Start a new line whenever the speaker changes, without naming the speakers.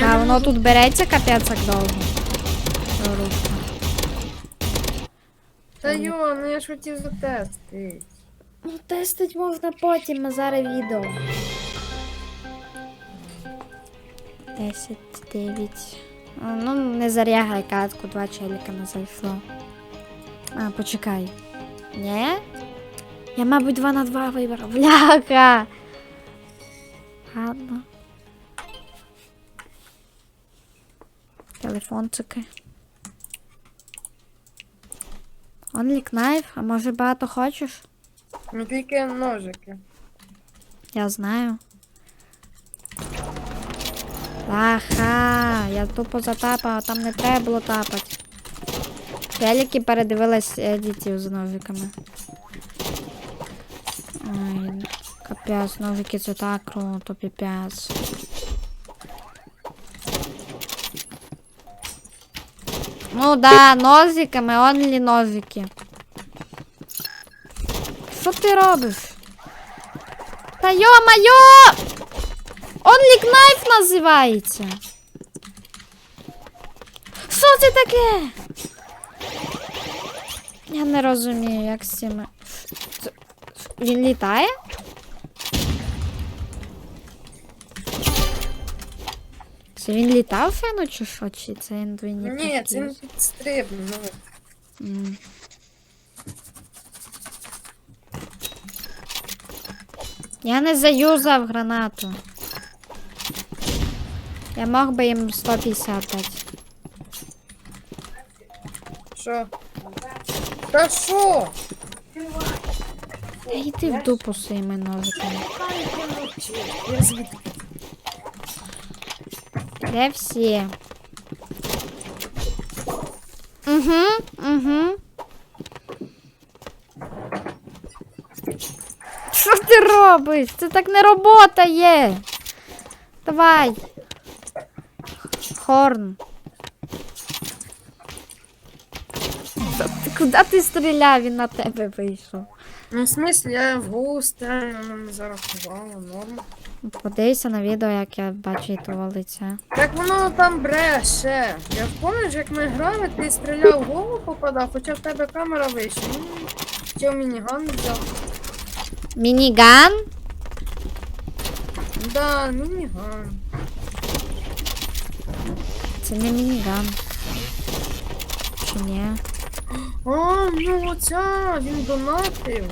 Да, воно тут береться капець як довго.
Та йо, ну я ж хотів затестити.
Ну, тестить можна потім, а зараз відео. 10, 9. Ну, не зарягай катку, два челіка не зайшло. А, почекай. Ні? Я, мабуть, 2 на 2 вибрав. Бляха! Ладно. Телефончики. Only knife, а може багато хочеш?
Ну тільки ножики.
Я знаю. Аха, я тупо затапала, там не треба було тапати. Челіки передивилась едітів з ножиками. Ай, капець, ножики це так круто, піпець. Ну да, ножиками, онлі ножики. Що ти робиш? Та йо-майо! Only Knife називається. Що це таке? Я не розумію, як з цими. Він літає? Це він літав фену чи що? Чи це він двійник?
Ні, це не підстрибно. Ну.
Я не заюзав гранату. Я мог би їм 150 дати.
Що? Та що?
Та йди в дупу своїми ножиками.
Я?
Де всі? Угу, угу. Що ти робиш? Це так не робота є. Давай. Хорн. Куди ти стріляв? Він на тебе вийшов.
Ну, в смислі, я в голову стрельну, не зарахувало, норм.
Подивися на відео, як я бачу твого лиця.
Так воно там бреше. Я пам'ятаю, як ми грали, ти стріляв в голову попадав, хоча в тебе камера вийшла. Ну, Чого мініган взяв?
Мініган?
Да, мініган.
Це не мініган. Чи ні?
А, ну оця, він донатив.